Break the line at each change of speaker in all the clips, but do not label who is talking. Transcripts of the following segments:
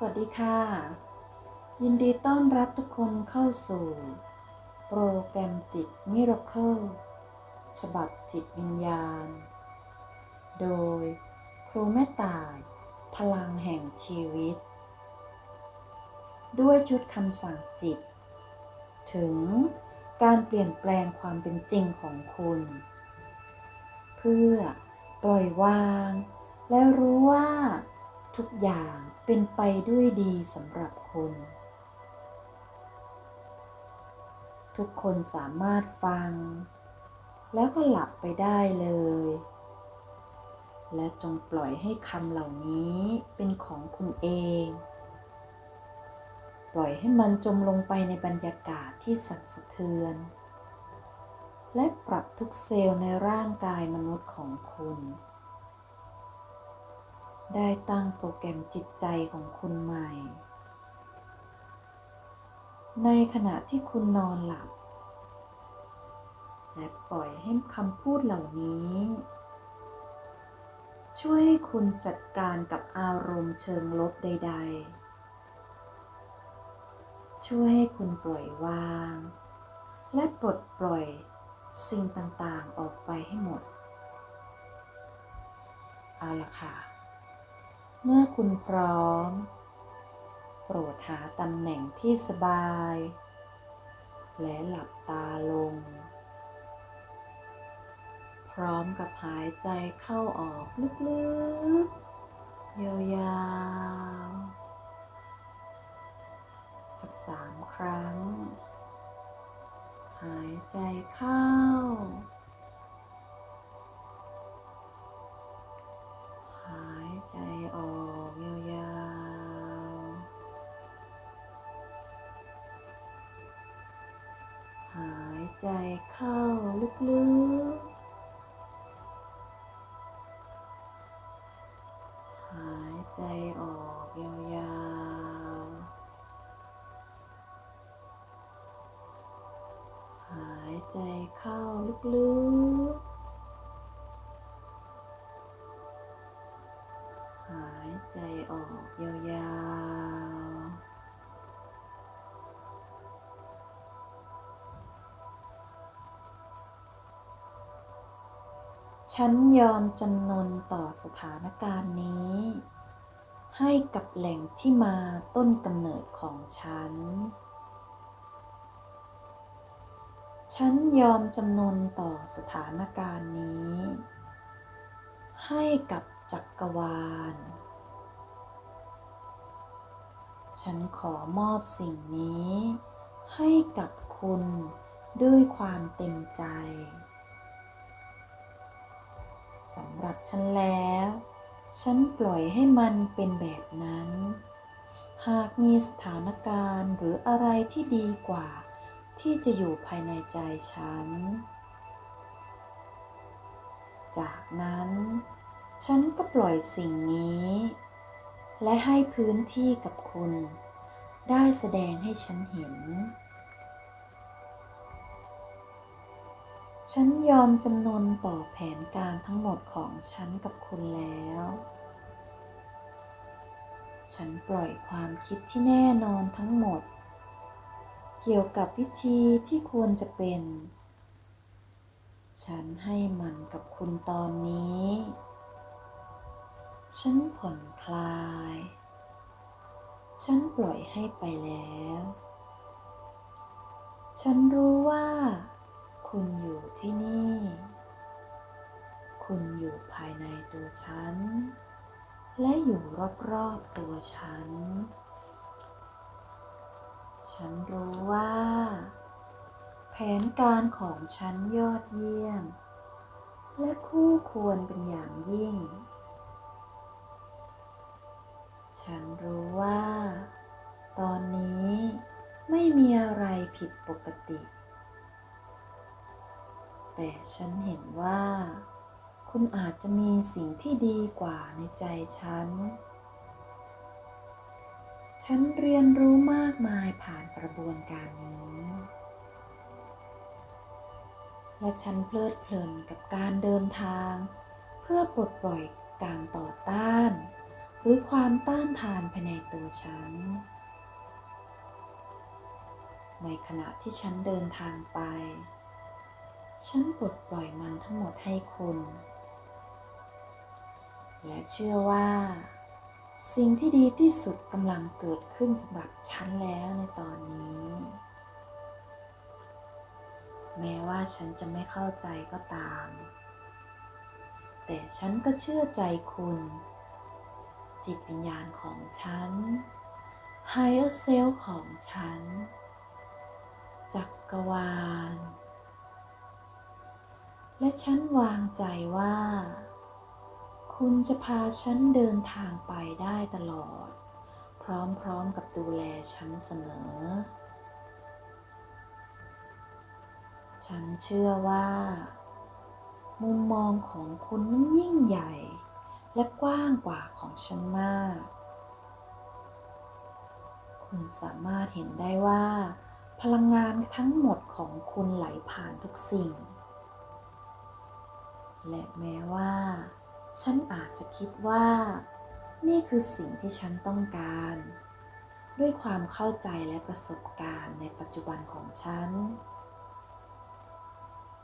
สวัสดีค่ะ ยินดีต้อนรับทุกคนเข้าสู่ โปรแกรมจิตมิราเคิลฉบับจิตวิญญาณ โดยครูแม่ตาย พลังแห่งชีวิต ด้วยชุดคำสั่งจิต ถึงการเปลี่ยนแปลงความเป็นจริงของคุณ เพื่อปล่อยวาง และรู้ว่าทุกอย่าง เป็นไปด้วยดีสำหรับคุณทุกคนสามารถฟัง แล้วก็หลับไปได้เลย และจงปล่อยให้คำเหล่านี้เป็นของคุณเอง ปล่อยให้มันจมลงไปในบรรยากาศที่สั่นสะเทือน และปรับทุกเซลล์ในร่างกายมนุษย์ของคุณ ได้ตั้งโปรแกรมจิตใจของคุณใหม่ ในขณะที่คุณนอนหลับ และปล่อยให้คำพูดเหล่านี้ ช่วยให้คุณจัดการกับอารมณ์เชิงลบใด ๆ ช่วยให้คุณปล่อยวาง และปลดปล่อยสิ่งต่างๆออกไปให้หมด เอาละค่ะ เมื่อคุณพร้อม โปรดหาตำแหน่งที่สบาย และหลับตาลง พร้อมกับหายใจเข้าออกลึกๆ ยาวๆ สักสามครั้ง หายใจเข้า ใจออกยาวๆ หายใจเข้าลึกๆ หายใจออกยาวๆ หายใจเข้าลึกๆ ใจออกยาวๆ ฉันยอมจำนนต่อสถานการณ์นี้ ให้กับแหล่งที่มาต้นกำเนิดของฉัน ฉันยอมจำนนต่อสถานการณ์นี้ ให้กับจักรวาล ฉันขอมอบสิ่งนี้ ให้กับคุณด้วยความเต็มใจสำหรับฉันแล้ว ฉันปล่อยให้มันเป็นแบบนั้น หากมีสถานการณ์หรืออะไรที่ดีกว่า ที่จะอยู่ภายในใจฉัน จากนั้น ฉันก็ปล่อยสิ่งนี้ และให้พื้นที่กับคุณ ได้แสดงให้ฉันเห็น ฉันยอมจำนนต่อแผนการทั้งหมดของฉันกับคุณแล้ว ฉันปล่อยความคิดที่แน่นอนทั้งหมด เกี่ยวกับวิธีที่ควรจะเป็น ฉันให้มันกับคุณตอนนี้ ฉันผ่อนคลาย ฉันปล่อยให้ไปแล้ว ฉันรู้ว่า คุณอยู่ที่นี่ คุณอยู่ภายในตัวฉัน และอยู่รอบๆตัวฉัน ฉันรู้ว่า แผนการของฉันยอดเยี่ยม และคู่ควรเป็นอย่างยิ่ง ฉันรู้ว่า ตอนนี้ไม่มีอะไรผิดปกติ แต่ฉันเห็นว่า คุณอาจจะมีสิ่งที่ดีกว่าในใจฉัน ฉันเรียนรู้มากมายผ่านกระบวนการนี้ และฉันเพลิดเพลินกับการเดินทาง เพื่อปลดปล่อยการต่อต้าน รือความต้านทานภายในตัวฉัน ในขณะที่ฉันเดินทางไป ฉันปลดปล่อยมันทั้งหมดให้คุณ และเชื่อว่า สิ่งที่ดีที่สุดกำลังเกิดขึ้นสำหรับฉันแล้วในตอนนี้ แม้ว่าฉันจะไม่เข้าใจก็ตาม แต่ฉันก็เชื่อใจคุณ จิตวิญญาณของฉัน Higher Self ของฉัน จักรวาล และฉันวางใจว่า คุณจะพาฉันเดินทางไปได้ตลอด พร้อมๆกับดูแลฉันเสมอ ฉันเชื่อว่า มุมมองของคุณนั้นยิ่งใหญ่ และกว้างกว่าของฉันมาก คุณสามารถเห็นได้ว่า พลังงานทั้งหมดของคุณไหลผ่านทุกสิ่ง และแม้ว่า ฉันอาจจะคิดว่า นี่คือสิ่งที่ฉันต้องการ ด้วยความเข้าใจและประสบการณ์ในปัจจุบันของฉัน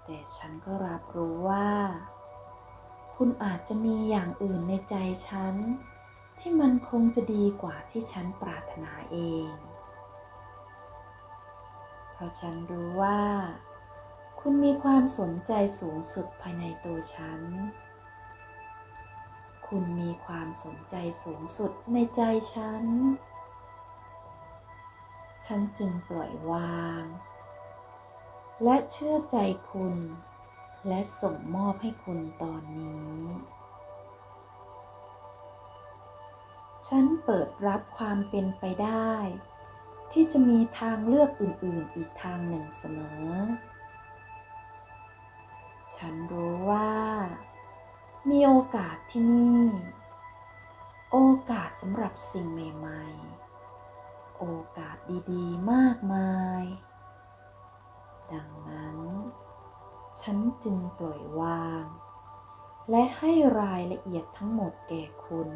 แต่ฉันก็รับรู้ว่า คุณอาจจะมีอย่างอื่นในใจฉัน ที่มันคงจะดีกว่าที่ฉันปรารถนาเอง เพราะฉันรู้ว่า คุณมีความสนใจสูงสุดภายในตัวฉัน คุณมีความสนใจสูงสุดในใจฉัน ฉันจึงปล่อยวาง และเชื่อใจคุณ และส่งมอบให้คุณตอนนี้ ฉันเปิดรับความเป็นไปได้ ที่จะมีทางเลือกอื่น ๆ อีกทางหนึ่งเสมอ ฉันรู้ว่า มีโอกาสที่นี่ โอกาสสำหรับสิ่งใหม่ ๆ โอกาสดี ๆ มากมาย ดังนั้น ฉันจึงปล่อยวาง และให้รายละเอียดทั้งหมดแก่คุณ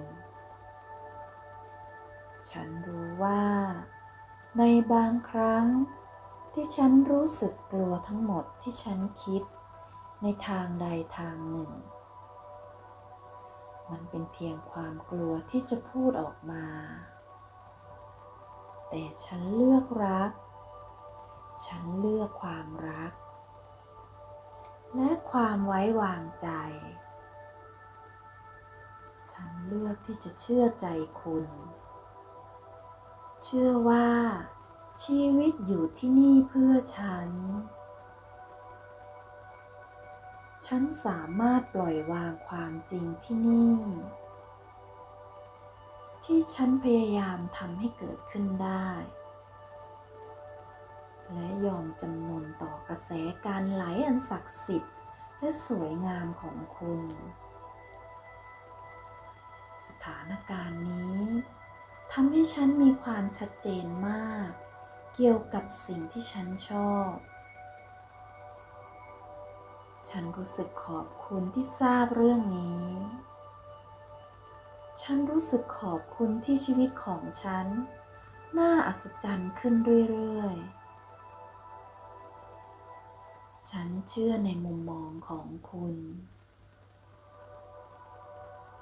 ฉันรู้ว่า ในบางครั้งที่ฉันรู้สึกกลัวทั้งหมดที่ฉันคิดในทางใดทางหนึ่ง มันเป็นเพียงความกลัวที่จะพูดออกมา แต่ฉันเลือกรัก ฉันเลือกความรัก และความไว้วางใจ ฉันเลือกที่จะเชื่อใจคุณ เชื่อว่า ชีวิตอยู่ที่นี่เพื่อฉัน ฉันสามารถปล่อยวางความจริงที่นี่ ที่ฉันพยายามทำให้เกิดขึ้นได้ และยอมจำนนต่อกระแสการไหลอันศักดิ์สิทธิ์ และสวยงามของคุณ สถานการณ์นี้ทำให้ฉันมีความชัดเจนมาก เกี่ยวกับสิ่งที่ฉันชอบ ฉันรู้สึกขอบคุณที่ทราบเรื่องนี้ ฉันรู้สึกขอบคุณที่ชีวิตของฉัน น่าอัศจรรย์ขึ้นเรื่อยๆ ฉันเชื่อในมุมมองของคุณ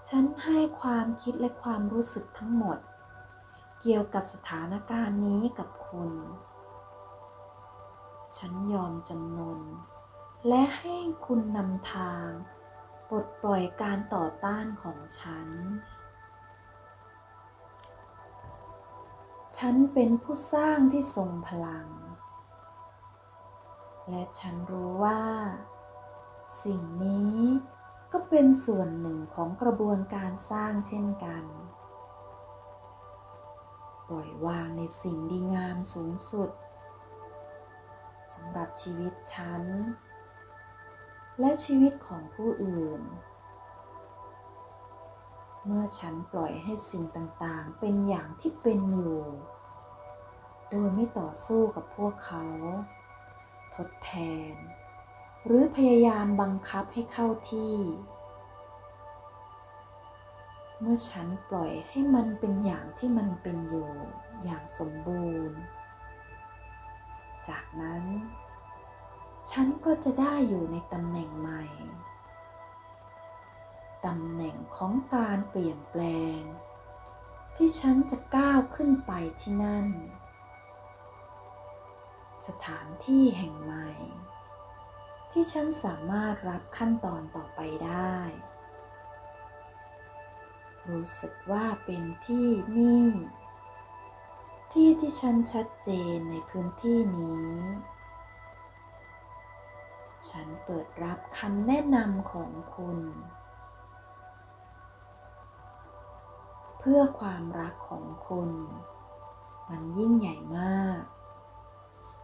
ฉันให้ความคิดและความรู้สึกทั้งหมด เกี่ยวกับสถานการณ์นี้กับคุณ ฉันยอมจำนน และให้คุณนำทางปลดปล่อยการต่อต้านของฉัน ฉันเป็นผู้สร้างที่ทรงพลัง และฉันรู้ว่า สิ่งนี้ก็เป็นส่วนหนึ่งของกระบวนการสร้างเช่นกัน ปล่อยวางในสิ่งดีงามสูงสุดสำหรับชีวิตฉัน และชีวิตของผู้อื่น เมื่อฉันปล่อยให้สิ่งต่างๆ เป็นอย่างที่เป็นอยู่ โดยไม่ต่อสู้กับพวกเขา ทดแทน หรือพยายามบังคับให้เข้าที่ เมื่อฉันปล่อยให้มันเป็นอย่างที่มันเป็นอยู่อย่างสมบูรณ์ จากนั้น ฉันก็จะได้อยู่ในตำแหน่งใหม่ตำแหน่งของการเปลี่ยนแปลง ที่ฉันจะก้าวขึ้นไปที่นั่น สถานที่แห่งใหม่ ที่ฉันสามารถรับขั้นตอนต่อไปได้ รู้สึกว่าเป็นที่นี่ ที่ที่ฉันชัดเจนในพื้นที่นี้ ฉันเปิดรับคำแนะนำของคุณ เพื่อความรักของคุณ มันยิ่งใหญ่มาก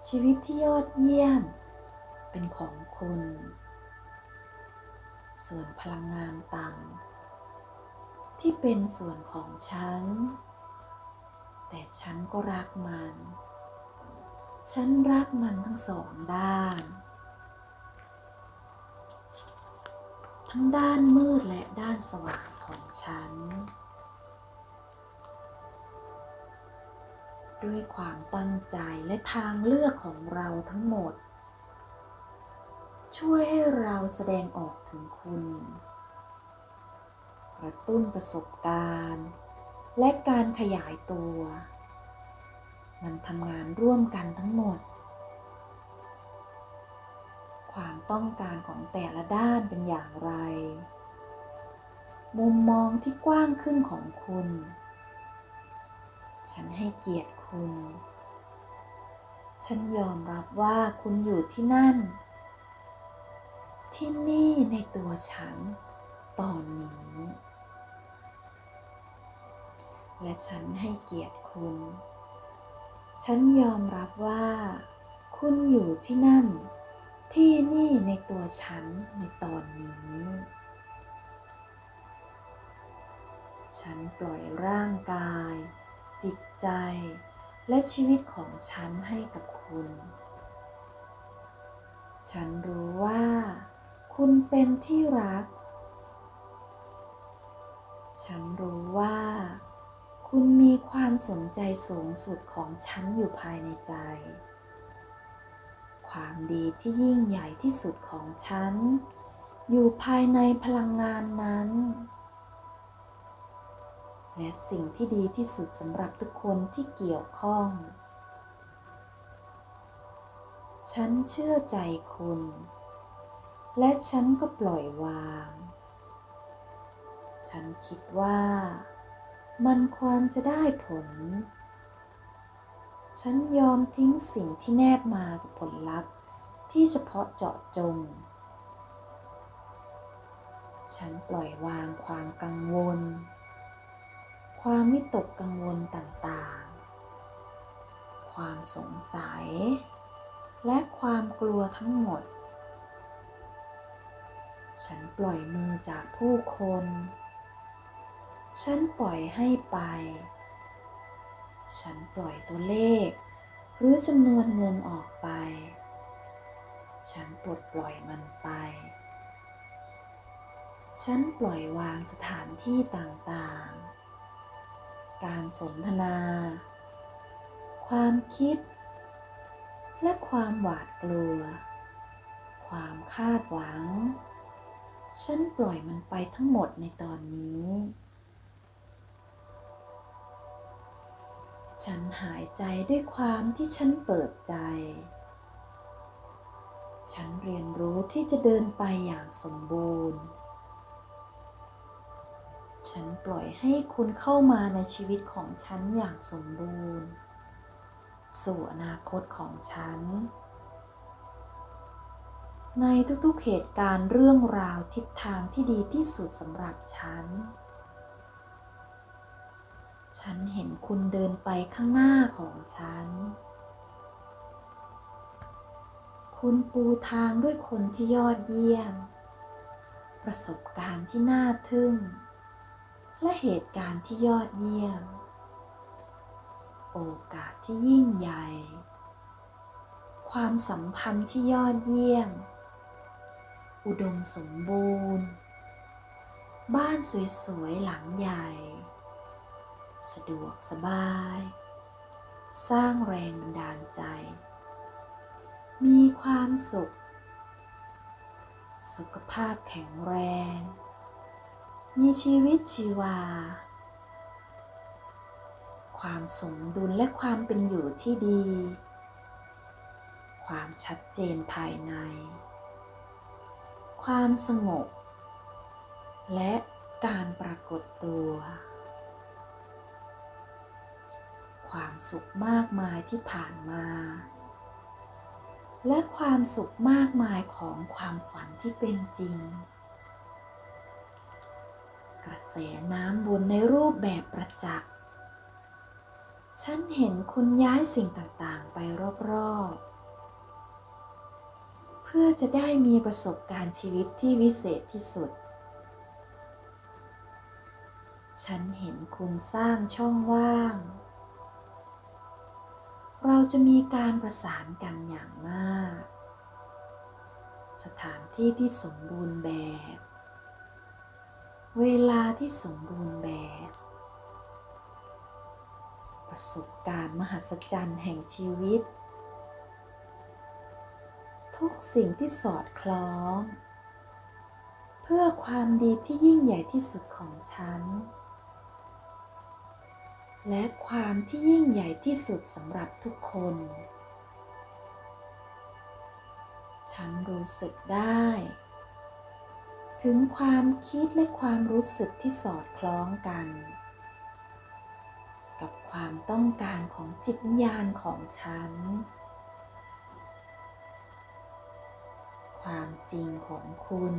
ชีวิตที่ยอดเยี่ยม เป็นของคุณ ส่วนพลังงานต่ำที่เป็นส่วนของฉัน แต่ฉันก็รักมัน ฉันรักมันทั้งสองด้าน ทั้งด้านมืดและด้านสว่างของฉัน ด้วยความตั้งใจและทางเลือกของเราทั้งหมด ช่วยให้เราแสดงออกถึงคุณกระตุ้นประสบการณ์ และการขยายตัว มันทำงานร่วมกันทั้งหมด ความต้องการของแต่ละด้านเป็นอย่างไร มุมมองที่กว้างขึ้นของคุณ ฉันให้เกียรติคุณ ฉันยอมรับว่าคุณอยู่ที่นั่น ที่นี่ในตัวฉันตอนนี้ และฉันให้เกียรติคุณ ฉันยอมรับว่า คุณอยู่ที่นั่น ที่นี่ในตัวฉันในตอนนี้ฉันปล่อยร่างกาย ใจ และชีวิตของฉันให้กับคุณ ฉันรู้ว่า คุณเป็นที่รัก ฉันรู้ว่า คุณมีความสนใจสูงสุดของฉันอยู่ภายในใจ ความดีที่ยิ่งใหญ่ที่สุดของฉัน อยู่ภายในพลังงานนั้น และสิ่งที่ดีที่สุดสำหรับทุกคนที่เกี่ยวข้อง ฉันเชื่อใจคุณ และฉันก็ปล่อยวาง ฉันคิดว่า มันควรจะได้ผล ฉันยอมทิ้งสิ่งที่แนบมากับผลลัพธ์ที่เฉพาะเจาะจง ฉันปล่อยวางความกังวล ความวิตกกังวลต่างๆ ความสงสัย และความกลัวทั้งหมด ฉันปล่อยมือจากผู้คน ฉันปล่อยให้ไป ฉันปล่อยตัวเลข หรือจำนวนเงินออกไป ฉันปลดปล่อยมันไป ฉันปล่อยวางสถานที่ต่างๆ การสนทนา ความคิด และความหวาดกลัว ความคาดหวัง ฉันปล่อยมันไปทั้งหมดในตอนนี้ ฉันหายใจด้วยความที่ฉันเปิดใจ ฉันเรียนรู้ที่จะเดินไปอย่างสมบูรณ์ ฉันปล่อยให้คุณเข้ามาในชีวิตของฉันอย่างสมบูรณ์ สู่อนาคตของฉัน ในทุกๆเหตุการณ์เรื่องราวทิศทางที่ดีที่สุดสำหรับฉัน ฉันเห็นคุณเดินไปข้างหน้าของฉัน คุณปูทางด้วยคนที่ยอดเยี่ยมประสบการณ์ที่น่าทึ่ง และเหตุการณ์ที่ยอดเยี่ยม โอกาสที่ยิ่งใหญ่ ความสัมพันธ์ที่ยอดเยี่ยม อุดมสมบูรณ์ บ้านสวยๆหลังใหญ่ สะดวกสบาย สร้างแรงบันดาลใจ มีความสุข สุขภาพแข็งแรง มีชีวิตชีวา ความสมดุลและความเป็นอยู่ที่ดี ความชัดเจนภายใน ความสงบ และการปรากฏตัว ความสุขมากมายที่ผ่านมา และความสุขมากมายของความฝันที่เป็นจริง ระแสน้ำวนในรูปแบบประจักษ์ ฉันเห็นคุณย้ายสิ่งต่างๆไปรอบๆ เพื่อจะได้มีประสบการณ์ชีวิตที่วิเศษที่สุด ฉันเห็นคุณสร้างช่องว่าง เราจะมีการประสานกันอย่างมาก สถานที่ที่สมบูรณ์แบบ เวลาที่สมบูรณ์แบบ ประสบการณ์มหัศจรรย์แห่งชีวิต ทุกสิ่งที่สอดคล้อง เพื่อความดีที่ยิ่งใหญ่ที่สุดของฉัน และความที่ยิ่งใหญ่ที่สุดสำหรับทุกคน ฉันรู้สึกได้ ถึงความคิดและความรู้สึกที่สอดคล้องกัน กับความต้องการของจิตวิญญาณของฉัน ความจริงของคุณ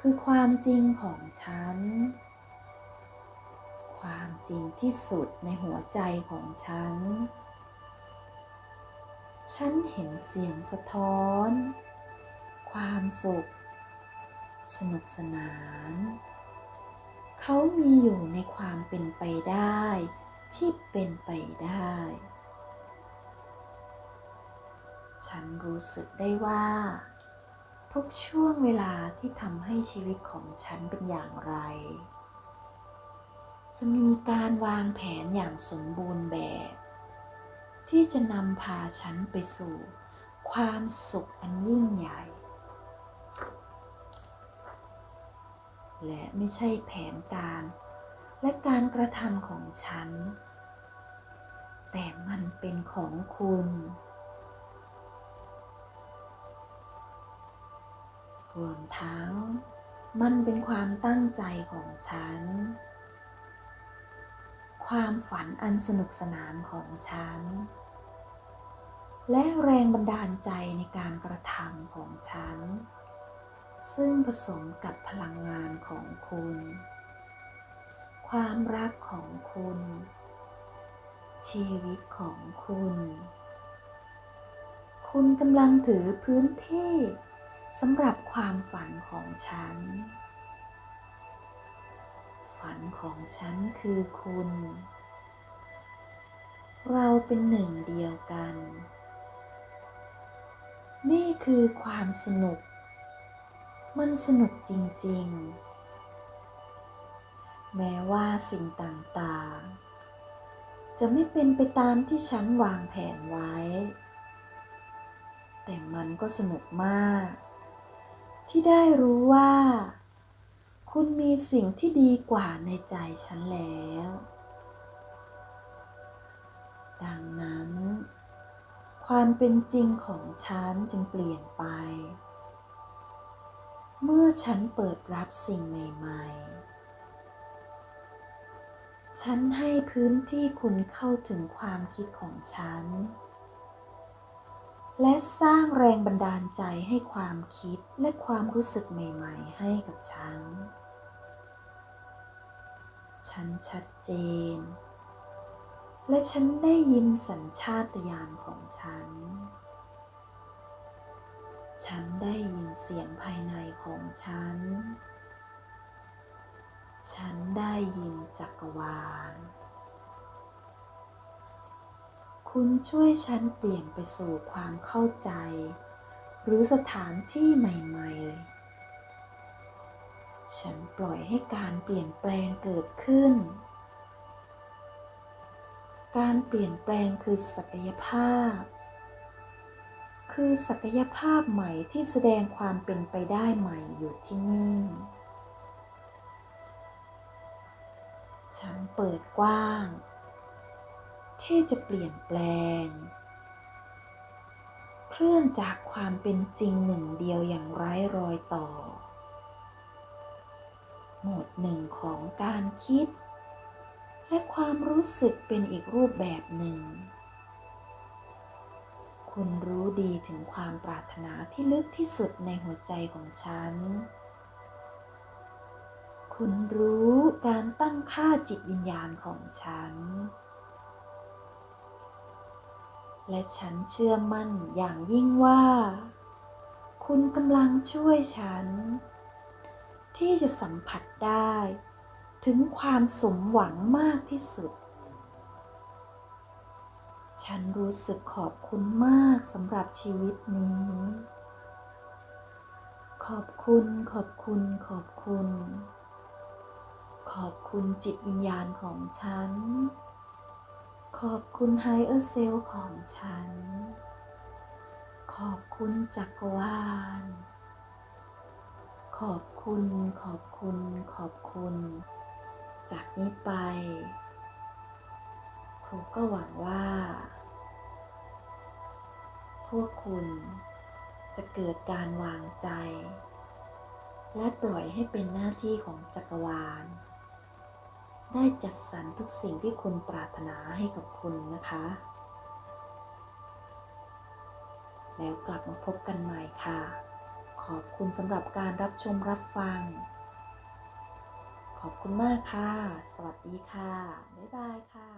คือความจริงของฉัน ความจริงที่สุดในหัวใจของฉัน ฉันเห็นเสียงสะท้อน ความสุข สนุกสนาน เขามีอยู่ในความเป็นไปได้ ที่เป็นไปได้ ฉันรู้สึกได้ว่า ทุกช่วงเวลาที่ทำให้ชีวิตของฉันเป็นอย่างไร จะมีการวางแผนอย่างสมบูรณ์แบบ ที่จะนำพาฉันไปสู่ ความสุขอันยิ่งใหญ่ และไม่ใช่แผนการ และการกระทำของฉัน แต่มันเป็นของคุณ รวมทั้ง มันเป็นความตั้งใจของฉัน ความฝันอันสนุกสนานของฉัน และแรงบันดาลใจในการกระทำของฉัน ซึ่งผสมกับพลังงานของคุณ ความรักของคุณ ชีวิตของคุณ คุณกำลังถือพื้นที่สำหรับความฝันของฉัน ฝันของฉันคือคุณ เราเป็นหนึ่งเดียวกัน นี่คือความสนุก มันสนุกจริงๆ แม้ว่าสิ่งต่างๆ จะไม่เป็นไปตามที่ฉันวางแผนไว้ แต่มันก็สนุกมาก ที่ได้รู้ว่า คุณมีสิ่งที่ดีกว่าในใจฉันแล้ว ดังนั้น ความเป็นจริงของฉันจึงเปลี่ยนไป เมื่อฉันเปิดรับสิ่งใหม่ ๆ ฉันให้พื้นที่คุณเข้าถึงความคิดของฉัน และสร้างแรงบันดาลใจให้ความคิดและความรู้สึกใหม่ ๆ ให้กับฉัน ฉันชัดเจน และฉันได้ยินสัญชาตญาณของฉัน ฉันได้ยินเสียงภายในของฉัน ฉันได้ยินจักรวาล คุณช่วยฉันเปลี่ยนไปสู่ความเข้าใจ หรือสถานที่ใหม่ ๆ ฉันปล่อยให้การเปลี่ยนแปลงเกิดขึ้น การเปลี่ยนแปลงคือศักยภาพ คือศักยภาพใหม่ที่แสดงความเป็นไปได้ใหม่อยู่ที่นี่ ฉันเปิดกว้าง ที่จะเปลี่ยนแปลง เคลื่อนจากความเป็นจริงหนึ่งเดียวอย่างไร้รอยต่อ หมดหนึ่งของการคิด และความรู้สึกเป็นอีกรูปแบบหนึ่ง คุณรู้ดีถึงความปรารถนาที่ลึกที่สุดในหัวใจของฉัน คุณรู้การตั้งค่าจิตวิญญาณของฉัน และฉันเชื่อมั่นอย่างยิ่งว่า คุณกำลังช่วยฉัน ที่จะสัมผัสได้ ถึงความสมหวังมากที่สุด ฉันรู้สึกขอบคุณมากสำหรับชีวิตนี้ ขอบคุณ ขอบคุณ ขอบคุณ ขอบคุณจิตวิญญาณของฉัน ขอบคุณไฮเออร์เซลของฉัน ขอบคุณจักรวาล ขอบคุณ ขอบคุณ ขอบคุณ จากนี้ไปครูก็หวังว่า พวกคุณจะเกิดการวางใจ และปล่อยให้เป็นหน้าที่ของจักรวาล ได้จัดสรรทุกสิ่งที่คุณปรารถนาให้กับคุณนะคะ แล้วกลับมาพบกันใหม่ค่ะ ขอบคุณสำหรับการรับชมรับฟัง ขอบคุณมากค่ะ สวัสดีค่ะ บ๊ายบายค่ะ